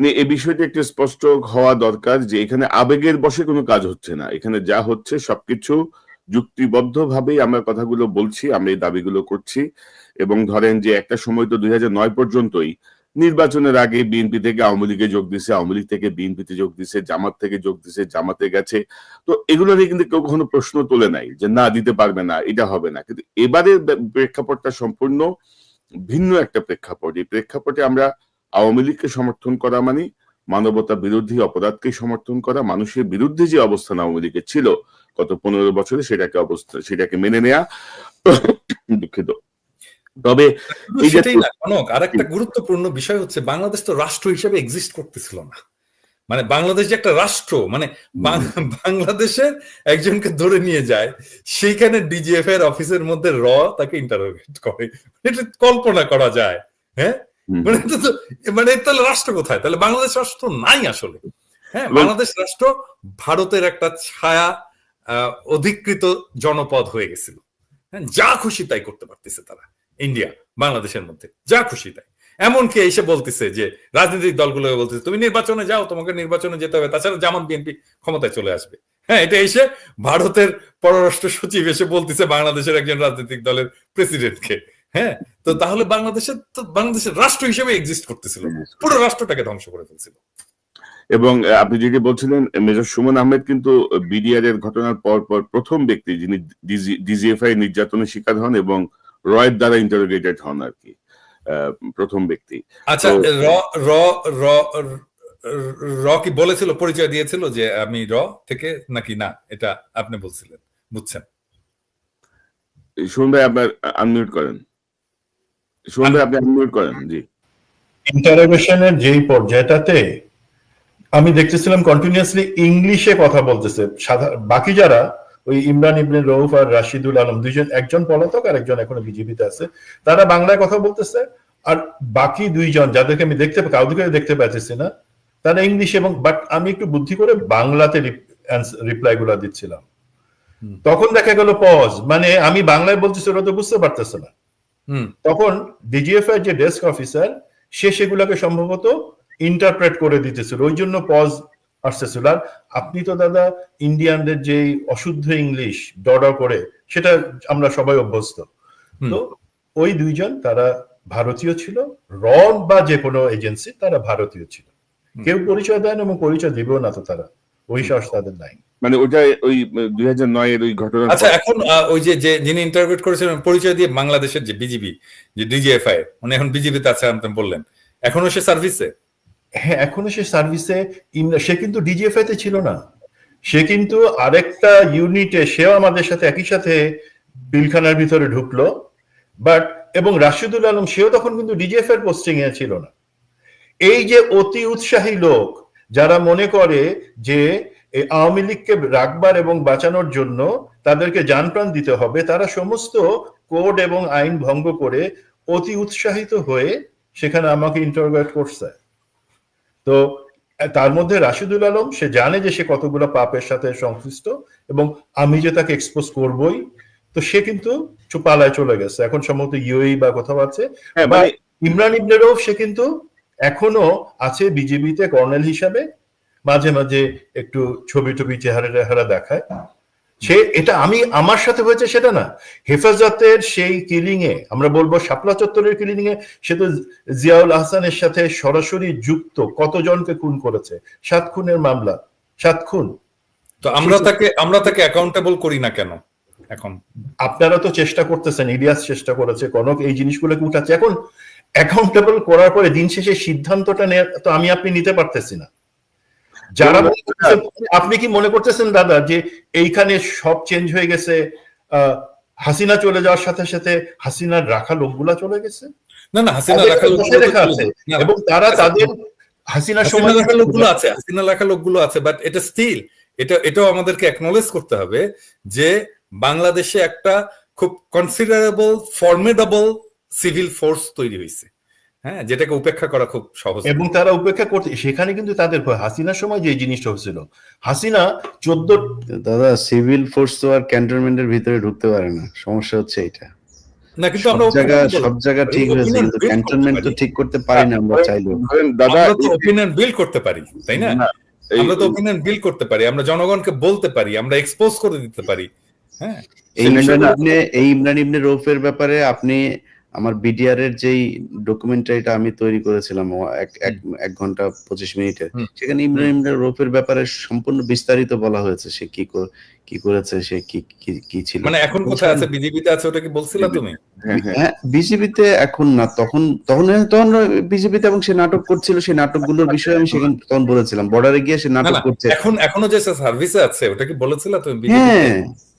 মানে এই বিষয়টা একটু স্পষ্ট হওয়া দরকার যে এখানে আবেগের বসে কোনো কাজ হচ্ছে না। এখানে যা হচ্ছে সবকিছু যুক্তিবদ্ধ ভাবেই আমরা কথাগুলো বলছি, আমরা এই দাবিগুলো করছি এবং ধরেন যে একটা সময় তো দুই পর্যন্তই নির্বাচনের আগে বিএনপি থেকে আওয়ামী লীগে যোগ দিছে, আওয়ামী লীগ থেকে বিএনপিতে যোগ দিছে, জামাত থেকে যোগ দিছে, জামাতে গেছে। তো এগুলো নিয়ে কিন্তু কেউ কখনো প্রশ্ন তোলে নাই যে না, দিতে পারবে না, এটা হবে না। কিন্তু এবারের প্রেক্ষাপটটা সম্পূর্ণ ভিন্ন একটা প্রেক্ষাপট। এই প্রেক্ষাপটে আমরা আওয়ামী লীগকে সমর্থন করা মানে মানবতা বিরোধী অপরাধকে সমর্থন করা মানুষের বিরুদ্ধে যে অবস্থান আওয়ামী লীগের ছিল গত পনেরো বছরে সেটাকে অবস্থা সেটাকে মেনে নেয়া দুঃখিত। তবে শুধু সেটাই না কনক আর একটা গুরুত্বপূর্ণ বিষয় হচ্ছে বাংলাদেশ তো রাষ্ট্র হিসেবে এক্সিস্ট করতেছিল না। মানে বাংলাদেশ যে একটা রাষ্ট্র মানে বাংলাদেশের একজনকে ধরে নিয়ে যায় সেইখানে ডিজিএফ এর অফিসের মধ্যে র তাকে ইন্টারোগেট করে। এটা কল্পনা করা যায় হ্যাঁ। মানে এটা তো মানে তাহলে রাষ্ট্র কোথায়? তাহলে বাংলাদেশ রাষ্ট্র নাই আসলে। হ্যাঁ বাংলাদেশ রাষ্ট্র ভারতের একটা ছায়া অধিকৃত জনপদ হয়ে গেছিল। হ্যাঁ যা খুশি তাই করতে পারতেছে তারা ইন্ডিয়া বাংলাদেশের মধ্যে। যা খুশি তাই। এমনকি এসে বলতেছে যে রাজনৈতিক দলগুলো বলতেছে তুমি নির্বাচনে যাও তোমাকে নির্বাচনে যেতে হবে। তাছাড়া জামাত বিএনপি ক্ষমতায় চলে আসবে। হ্যাঁ এটা এসে ভারতের পররাষ্ট্র সচিব এসে বলতেছে বাংলাদেশের একজন রাজনৈতিক দলের প্রেসিডেন্টকে। হ্যাঁ তো তাহলে বাংলাদেশের তো বাংলাদেশের রাষ্ট্র হিসেবে এক্সিস্ট করতেছিল। পুরো রাষ্ট্রটাকে ধ্বংস করে ফেলছিল। এবং আপনি যেটি বলছিলেন মেজর সুমন আহমেদ কিন্তু বিডিআর এর ঘটনার পর পর প্রথম ব্যক্তি যিনি ডিজিএফআই নির্যাতনের শিকার হন এবং রয়ের দ্বারা ইন্টারোগেটেড হন আর কি প্রথম ব্যক্তি। আচ্ছা র র র র কি বলেছিল পরিচয় দিয়েছিল যে আমি র থেকে নাকি না এটা আপনি বলছিলেন বুঝছেন? সুমন ভাই আপনার আনমিউট করেন। আপনি আনমিউট করেন জি। ইন্টারোগেশনের যেই পর্যায়টাতে আমি দেখতেছিলাম কন্টিনিউয়াসলি ইংলিশে কথা বলতেছে। বাকি যারা ওই ইমরান ইবনে রৌফ আর রাশিদুল আলম দুইজন একজন পলাতক আর একজন এখনও বিজেপিতে আছে তারা বাংলায় কথা বলতেছে আর বাকি দুইজন যাদেরকে আমি দেখতে কাউকে দেখতে পাচ্ছি না তারা ইংলিশ এবং বাট আমি একটু বুদ্ধি করে বাংলাতে রিপ্লাই গুলা দিচ্ছিলাম। তখন দেখা গেল পজ মানে আমি বাংলায় বলতেছি ওরা তো বুঝতে পারতেছে না। তখন ডিজিএফ এর যে ডেস্ক অফিসার সে সেগুলোকে সম্ভবত ইন্টারপ্রেট করে দিতেছিল। ওই জন্য পজ আসতেছিল। আর আপনি তো দাদা ইন্ডিয়ানদের যে অশুদ্ধ ইংলিশ ডড করে সেটা আমরা সবাই অভ্যস্ত। তো ওই দুইজন তারা ভারতীয় ছিল। রন বা যে কোনো এজেন্সি তারা ভারতীয় ছিল। কেউ পরিচয় দেয় না এবং পরিচয় দিবেও না তো তারা। ওই সাহস তাদের নাই। মানে ওটা ওই দুই হাজার নয় এর ওই ঘটনার আচ্ছা এখন ওই যে যে যিনি ইন্টারভিউ করেছিলেন পরিচয় দিয়ে বাংলাদেশের যে বিজিবি যে ডিজিএফআই উনি এখন বিজিবিতে আছে আপনি বললেন। এখনও সে সার্ভিসে হ্যাঁ এখনও সে সার্ভিসে সে কিন্তু ডিজিএফআই তে ছিল না। সে কিন্তু আরেকটা ইউনিটে সেও আমাদের সাথে একই সাথে বিলখানার ভিতরে ঢুকলো। বাট এবং রাশিদুল আলম সেও তখন কিন্তু ডিজিএফ এর পোস্টিং এ ছিল না। এই যে অতি উৎসাহী লোক যারা মনে করে যে এই আওয়ামী লীগকে রাখবার এবং বাঁচানোর জন্য তাদেরকে যানপ্রাণ দিতে হবে তারা সমস্ত কোড এবং আইন ভঙ্গ করে অতি উৎসাহিত হয়ে সেখানে আমাকে ইন্টারোগেট করছে। তো তার মধ্যে রাশিদুল আলম সে জানে যে সে কতগুলো পাপের সাথে সংশ্লিষ্ট এবং আমি যে তাকে এক্সপোজ করবই তো সে কিন্তু চুপালায় চলে গেছে। এখন সম্ভবত ইউই বা কোথাও আছে। হ্যাঁ মানে ইমরান ইবনে রৌফ সে কিন্তু এখনও আছে বিজেপিতে কর্নেল হিসাবে। মাঝে মাঝে একটু ছবি টবি চেহারা টেহারা দেখায়। সে এটা আমি আমার সাথে হয়েছে সেটা না। হেফাজতের সেই কিলিং এ আমরা বলব শাপলা চত্বরের কিলিং এ সে তো জিয়াউল আহসানের সাথে সরাসরি যুক্ত কতজনকে খুন করেছে? সাত খুনের মামলা। সাত খুন। তো আমরা তাকে আমরা তাকে অ্যাকাউন্টেবল করি না কেন এখন? আপনারা তো চেষ্টা করতেছেন ইলিয়াস চেষ্টা করেছে কনক এই জিনিসগুলোকে উঠাচ্ছে। এখন অ্যাকাউন্টেবল করার পরে দিন শেষে সিদ্ধান্তটা নেওয়া তো আমি আপনি নিতে পারতেছি না। যারা আপনি কি মনে করতেছেন দাদা যে এইখানে সব চেঞ্জ হয়ে গেছে? হাসিনা চলে যাওয়ার সাথে সাথে হাসিনার রাখা লোকগুলা চলে গেছে? না না হাসিনা রাখা রেখা আছে। এবং তারা তাদের হাসিনা সময় লেখা লোকগুলো আছে হাসিনা লেখা লোকগুলো আছে বাট এটা স্টিল এটা এটাও আমাদেরকে অ্যাকনোলেজ করতে হবে যে বাংলাদেশে একটা খুব কনসিডারেবল ফর্মেডেবল সিভিল ফোর্স তৈরি হয়েছে। হ্যাঁ যেটাকে উপেক্ষা করা খুব সহজ। এবং তারা উপেক্ষা করতে সেখানে কিন্তু তাদের ভয়। হাসিনার সময় যে জিনিসটা হচ্ছিল হাসিনা চোদ্দ দাদা সিভিল ফোর্স তো আর ক্যান্টনমেন্টের ভিতরে ঢুকতে পারে না। সমস্যা হচ্ছে এটা না কিন্তু আমরা জায়গা সব জায়গা ঠিক হয়েছে কিন্তু করতে ক্যান্টনমেন্ট তো পারি। ঠিক করতে পারি না আমরা চাইলেও। দাদা আমরা ওপিনিয়ন বিল্ড করতে পারি তাই না? আমরা তো ওপিনিয়ন বিল্ড করতে পারি আমরা জনগণকে বলতে পারি আমরা এক্সপোজ করে দিতে পারি। হ্যাঁ। এই ইমরান ইবনে এই ইমরান ইবনে রৌফের ব্যাপারে আপনি আমার বিডিআর এর যেই ডকুমেন্টারিটা আমি তৈরি করেছিলাম এক এক এক ঘণ্টা পঁচিশ মিনিটের সেখানে ইমরান ইবনে রৌফের ব্যাপারে সম্পূর্ণ বিস্তারিত বলা হয়েছে সে কি কর- কি করেছে সে কি কি- কি ছিল। মানে এখন কোথায় আছে? বিজেপিতে আছে ওটা কি বলছিলা তুমি? হ্যাঁ, হ্যাঁ। হ্যাঁ বিজেপিতে এখন না তখন তখন তখন বিজেপিতে এবং সে নাটক করছিল সেই নাটকগুলোর বিষয়ে আমি সেখানে তখন বলেছিলাম। বর্ডারে গিয়ে সে নাটক করছে। এখন এখনও যে সার্ভিসে আছে ওটা কি বলেছিলা তুমি হ্যাঁ।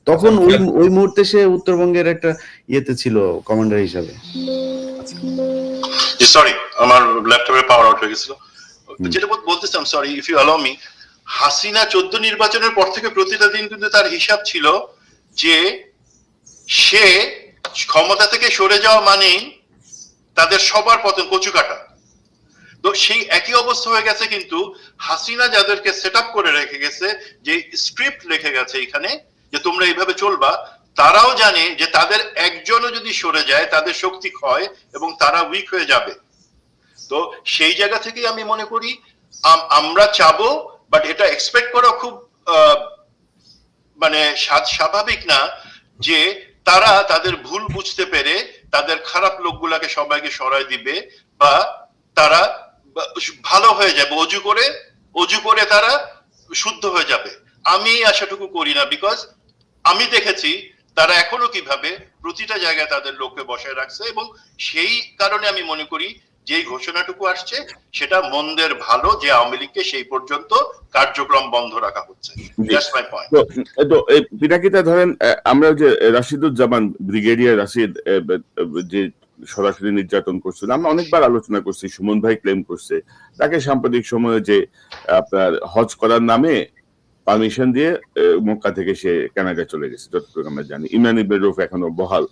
তখন ওই আচ্ছা, ওই মুহূর্তে সে উত্তরবঙ্গের একটা ইয়েতে ছিল কমান্ডার হিসাবে। সরি আমার ল্যাপটপের পাওয়ার আউট হয়ে গেছিল। যেটা বলতেছিলাম sorry if you allow me Hasina চোদ্দ নির্বাচনের পর থেকে প্রতিটা দিন কিন্তু তার হিসাব ছিল যে সে ক্ষমতা থেকে সরে যাওয়া মানেই তাদের সবার পতন কচু কাটা। তো সেই একই অবস্থা হয়ে গেছে কিন্তু হাসিনা যাদেরকে সেট আপ করে রেখে গেছে যে স্ক্রিপ্ট লিখে গেছে এখানে যে তোমরা এইভাবে চলবা, তারাও জানে যে তাদের একজনও যদি সরে যায়, তাদের শক্তি ক্ষয় এবং তারা উইক হয়ে যাবে। তো সেই জায়গা থেকেই আমি মনে করি আমরা চাবো বাট এটা এক্সপেক্ট করা খুব মানে স্বাভাবিক না যে তারা তাদের ভুল বুঝতে পেরে তাদের খারাপ লোকগুলাকে সবাইকে সরায় দিবে বা তারা ভালো হয়ে যাবে। অজু করে অজু করে তারা শুদ্ধ হয়ে যাবে। আমি আশাটুকু করি না বিকজ আমি দেখেছি তারা এখনও কীভাবে প্রতিটা জায়গায় তাদের লোককে বসায় রাখছে এবং সেই কারণে আমি মনে করি যে ঘোষণাটুকু আসছে সেটা মন্দের ভালো যে আওয়ামী লীগকে সেই পর্যন্ত কার্যক্রম বন্ধ রাখা হচ্ছে। তো তো এই পিনাকিটা ধরেন আমরা যে রাশিদুজ্জামান ব্রিগেডিয়ার রাশিদ যে সরাসরি নির্যাতন করছিল আমরা অনেকবার আলোচনা করছি সুমন ভাই ক্লেম করছে তাকে সাম্প্রতিক সময়ে যে আপনার হজ করার নামে পারমিশন দিয়ে মক্কা থেকে সে কানাডা চলে গেছে, যতটুকু আমরা জানি। ইমরান ইবনে রৌফ এখনও বহাল।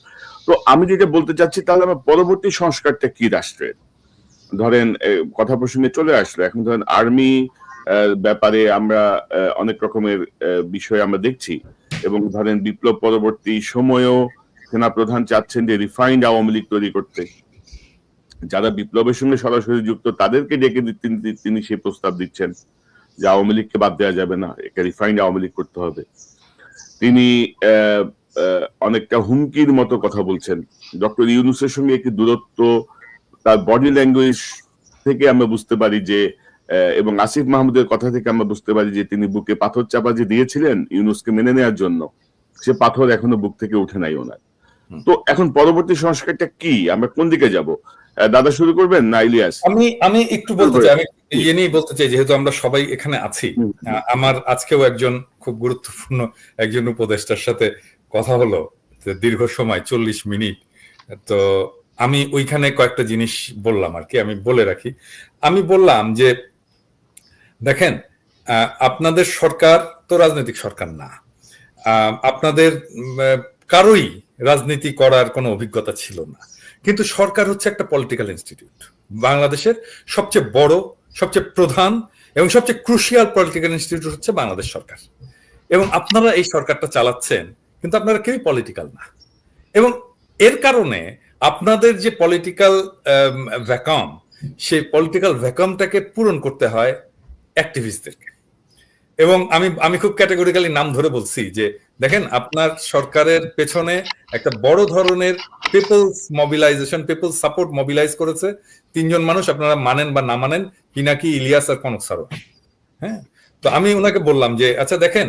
তো আমি যেটা বলতে চাচ্ছি, তাহলে আমার পরবর্তী সংস্কারটা কি রাষ্ট্রের? ধরেন কথা প্রসঙ্গে চলে আসলো। এখন ধরেন, আর্মি ব্যাপারে আমরা অনেক রকমের বিষয় আমরা দেখছি। এবং ধরেন, বিপ্লব পরবর্তী সময়েও সেনা প্রধান চাচ্ছেন যে রিফাইন্ড আওয়ামী লীগ তৈরি করতে। যারা বিপ্লবের সঙ্গে সরাসরি যুক্ত, তাদেরকে ডেকে তিনি সেই প্রস্তাব দিচ্ছেন। যে আওয়ামী লীগকে বাদ দেওয়া যাবে না, একে রিফাইন্ড আওয়ামী লীগ করতে হবে তিনি অনেকটা হুমকির মতো কথা বলছেন ডক্টর ইউনুসের সঙ্গে একটি দূরত্ব, তার বডি ল্যাঙ্গুয়েজ থেকে আমরা বুঝতে পারি যে এবং আসিফ মাহমুদের কথা থেকে আমরা বুঝতে পারি যে, তিনি বুকে পাথর চাপা যে দিয়েছিলেন ইউনুসকে মেনে নেওয়ার জন্য, সে পাথর এখনও বুক থেকে উঠে নাই ওনার। তো এখন পরবর্তী সংস্কারটা কি? আমরা কোন দিকে যাব? দাদা শুরু করবেন না ইলিয়াস? আমি আমি একটু বলতে চাই আমি ইয়ে নিয়ে বলতে চাই যেহেতু আমরা সবাই এখানে আছি। আমার আজকেও একজন খুব গুরুত্বপূর্ণ একজন উপদেষ্টার সাথে কথা হলো দীর্ঘ সময় চল্লিশ মিনিট। তো আমি ওইখানে কয়েকটা জিনিস বললাম আর কি আমি বলে রাখি। আমি বললাম যে দেখেন আহ, আপনাদের সরকার তো রাজনৈতিক সরকার না। আহ, আপনাদের কারোই রাজনীতি করার কোনো অভিজ্ঞতা ছিল না। কিন্তু সরকার হচ্ছে একটা পলিটিক্যাল ইনস্টিটিউট বাংলাদেশের সবচেয়ে বড়, সবচেয়ে প্রধান এবং সবচেয়ে ক্রুশিয়াল পলিটিক্যাল ইনস্টিটিউট হচ্ছে বাংলাদেশ সরকার। এবং আপনারা এই সরকারটা চালাচ্ছেন, কিন্তু আপনারা কেউই পলিটিক্যাল না। এবং এর কারণে আপনাদের যে পলিটিক্যাল ভ্যাকাম সেই পলিটিক্যাল ভ্যাকামটাকে পূরণ করতে হয় অ্যাক্টিভিস্টদেরকে এবং আমি আমি খুব ক্যাটেগরিক্যালি নাম ধরে বলছি যে, দেখেন আপনার সরকারের পেছনে একটা বড় ধরনের people's mobilisation people's support mobilise করেছে। তিনজন মানুষ আপনারা মানেন বা না মানেন পিনাকি ইলিয়াস আর কনক সারোয়ার হ্যাঁ? তো আমি ওনাকে বললাম যে আচ্ছা দেখেন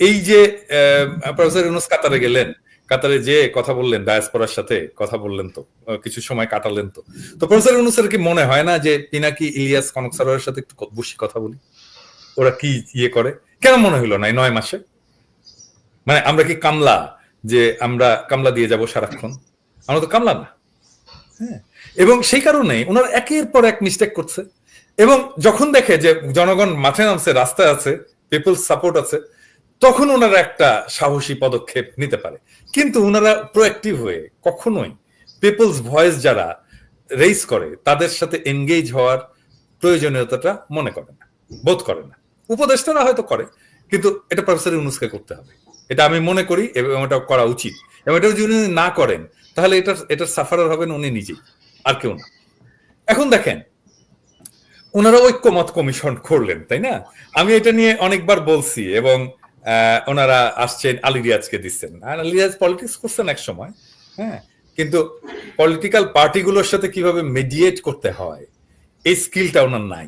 এই যে প্রফেসর ইউনুস কাতারে গেলেন, কাতারে যে কথা বললেন ডায়াসপোরার সাথে কথা বললেন তো কিছু সময় কাটালেন তো। তো প্রফেসর ইউনুসের কি মনে হয় না যে পিনাকি ইলিয়াস কনক সারোয়ারের সাথে একটু বসে কথা বলি? ওরা কি ইয়ে করে? কেন মনে হইল না নয় মাসে? মানে আমরা কি কামলা যে আমরা কামলা দিয়ে যাব সারাক্ষণ? আমরা তো কামলা না। হ্যাঁ এবং সেই কারণে ওনারা একের পর এক মিস্টেক করছে। এবং যখন দেখে যে জনগণ মাঠে নামছে, রাস্তায় আছে পিপলস সাপোর্ট আছে, তখন ওনারা একটা সাহসী পদক্ষেপ নিতে পারে। কিন্তু ওনারা প্রোঅ্যাক্টিভ হয়ে কখনোই পিপলস ভয়েস যারা রেইজ করে, তাদের সাথে এনগেজ হওয়ার প্রয়োজনীয়তাটা মনে করে না, বোধ করে না। উপদেষ্টারা হয়তো করে, কিন্তু এটা প্রফেসর ইউনুসকে করতে হবে। এটা আমি মনে করি এবং এটা করা উচিত। এবং এটা যদি উনি না করেন, তাহলে এটার এটার সাফারার হবেন উনি নিজেই, আর কেউ না। এখন দেখেন, ওনারা ঐক্যমত কমিশন করলেন, তাই না? আমি এটা নিয়ে অনেকবার বলছি এবং ওনারা আসছেন, আলিরিয়াজকে দিচ্ছেন। আর আলিরিয়াজ পলিটিক্স করছেন এক সময় হ্যাঁ? কিন্তু পলিটিক্যাল পার্টিগুলোর সাথে কীভাবে মেডিয়েট করতে হয়, এই স্কিলটা ওনার নাই।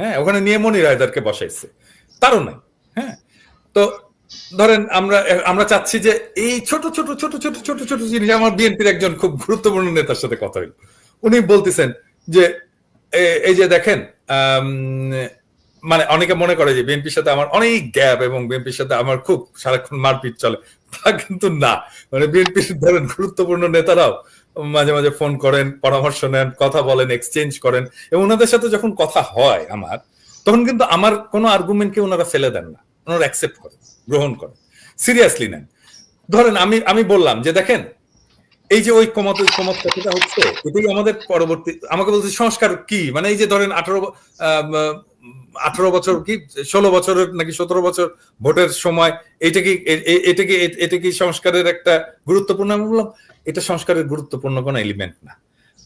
হ্যাঁ ওখানে নিয়ে মনির রায়দারকে বসাইছে। তারও নাই হ্যাঁ। তো ধরেন আমরা আমরা চাচ্ছি যে এই ছোট ছোট ছোট ছোট ছোট ছোট জিনিস, আমার বিএনপির একজন খুব গুরুত্বপূর্ণ নেতার সাথে কথা হইল। উনি বলতেছেন যে এই যে দেখেন মানে অনেকে মনে করে যে বিএনপির সাথে আমার অনেক গ্যাপ এবং বিএনপির সাথে আমার খুব সারাক্ষণ মারপিট চলে। তা কিন্তু না। মানে বিএনপির ধরেন গুরুত্বপূর্ণ নেতারাও মাঝে মাঝে ফোন করেন, পরামর্শ নেন, কথা বলেন এক্সচেঞ্জ করেন এবং ওনাদের সাথে যখন কথা হয় আমার, তখন কিন্তু আমার কোনো আর্গুমেন্টকে ওনারা ফেলে দেন না। ওনারা অ্যাকসেপ্ট করেন, গ্রহণ করেন সিরিয়াসলি নেন। ধরেন আমি আমি বললাম যে দেখেন, এই যে ঐক্যমত ঐক্যমত কথাটা হচ্ছে, এটাই আমাদের পরবর্তী, আমাকে বলছে সংস্কার কি? মানে এই যে ধরেন আঠারো আঠারো বছর কি, ষোলো বছরের নাকি সতেরো বছর ভোটের সময় এটা কি এটা কি এটা কি সংস্কারের একটা গুরুত্বপূর্ণ আমি বললাম, এটা সংস্কারের গুরুত্বপূর্ণ কোনো এলিমেন্ট না।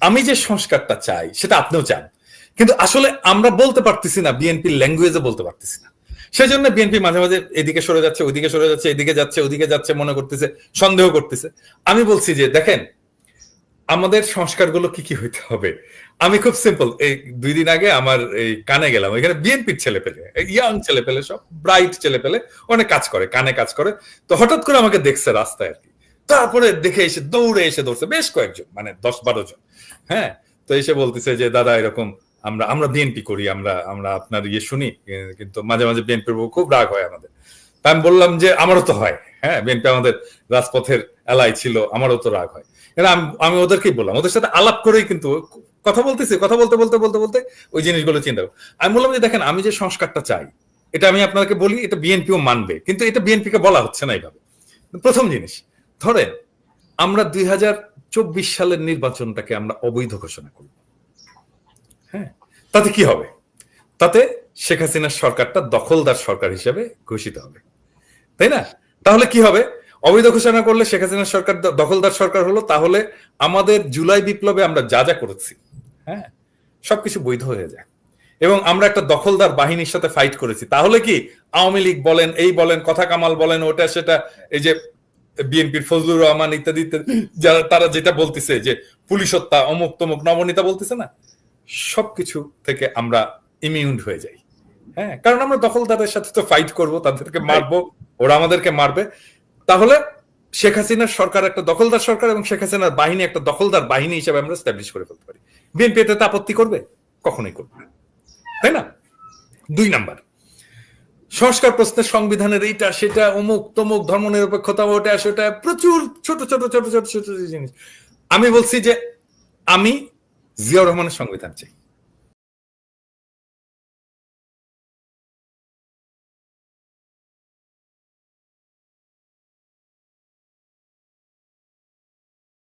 আমি যে সংস্কারটা চাই, সেটা আপনিও চান। কিন্তু আসলে আমরা বলতে পারতেছি না বিএনপির ল্যাঙ্গুয়েজে বলতে পারতেছি না। সেই জন্য বিএনপি মাঝে মাঝে এদিকে সরে যাচ্ছে, ওইদিকে সরে যাচ্ছে, এদিকে যাচ্ছে, ওদিকে যাচ্ছে, মনে করতেছে, সন্দেহ করতেছে। আমি বলছি যে, দেখেন আমাদের সংস্কারগুলো কি কি হইতে হবে? আমি খুব সিম্পল এই দুই দিন আগে আমার এই কানে গেলাম, এখানে বিএনপির ছেলে পেলে ইয়াং ছেলে পেলে, সব ব্রাইট ছেলে পেলে, অনেক কাজ করে, কানে কাজ করে। তো হঠাৎ করে আমাকে দেখছে রাস্তায় আর কি। তারপরে দেখে এসে দৌড়ে এসে দৌড়ছে বেশ কয়েকজন মানে দশ বারো জন হ্যাঁ? তো এসে বলতেছে যে, দাদা, এরকম আমরা আমরা বিএনপি করি, আমরা আমরা আপনার ইয়ে শুনি, কিন্তু মাঝে মাঝে বিএনপির খুব রাগ হয় আমাদের। আমি বললাম যে, আমারও তো হয়। হ্যাঁ বিএনপি আমাদের রাজপথের এলাই ছিল, আমারও তো রাগ হয়। এরা আমি ওদেরকেই বললাম, ওদের সাথে আলাপ করেই কিন্তু কথা বলতেছি, কথা বলতে বলতে বলতে বলতে ওই জিনিসগুলো চিন্তা আমি বললাম যে, দেখেন, আমি যে সংস্কারটা চাই, এটা আমি আপনাকে বলি, এটা বিএনপিও মানবে, কিন্তু এটা বিএনপি কে বলা হচ্ছে না এইভাবে প্রথম জিনিস, ধরেন আমরা দুই হাজার চব্বিশ সালের নির্বাচনটাকে আমরা অবৈধ ঘোষণা করব। হ্যাঁ তাতে কি হবে? তাতে শেখ হাসিনার সরকারটা দখলদার সরকার হিসেবে ঘোষিত হবে। তাই না? তাহলে কি হবে? অবৈধ ঘোষণা করলে শেখ হাসিনার সরকার দখলদার সরকার হলো তাহলে আমাদের জুলাই বিপ্লবে আমরা যা যা করেছি হ্যাঁ সবকিছু বৈধ হয়ে যায়। এবং আমরা একটা দখলদার বাহিনীর সাথে ফাইট করেছি। তাহলে কি আওয়ামী লীগ বলেন এই বলেন কথা কামাল বলেন ওটা সেটা এই যে বিএনপির ফজলুর রহমান ইত্যাদি ইত্যাদি যারা তারা যেটা বলতেছে যে পুলিশ হত্যা অমুক তমুক নবনীতা বলতেছে না সবকিছু থেকে আমরা ইমিউন হয়ে যাই। হ্যাঁ কারণ আমরা দখলদারের সাথে তো ফাইট করব তাদেরকে মারবো ওরা আমাদেরকে মারবে। তাহলে শেখ হাসিনার সরকার একটা দখলদার সরকার এবং শেখ হাসিনার বাহিনী একটা দখলদার বাহিনী হিসেবে আমরা স্ট্যাবলিশ করে ফেলতে পারি। বিএনপি এটাতে আপত্তি করবে? কখনোই করবে তাই না? দুই নাম্বার। সংস্কার প্রশ্নে সংবিধানের এইটা, সেটা, অমুক, তমুক, ধর্ম নিরপেক্ষতা, ওটা, সেটা, প্রচুর ছোট ছোট ছোট ছোট ছোট জিনিস। আমি বলছি যে আমি জিয়াউর রহমানের সংবিধান চাই।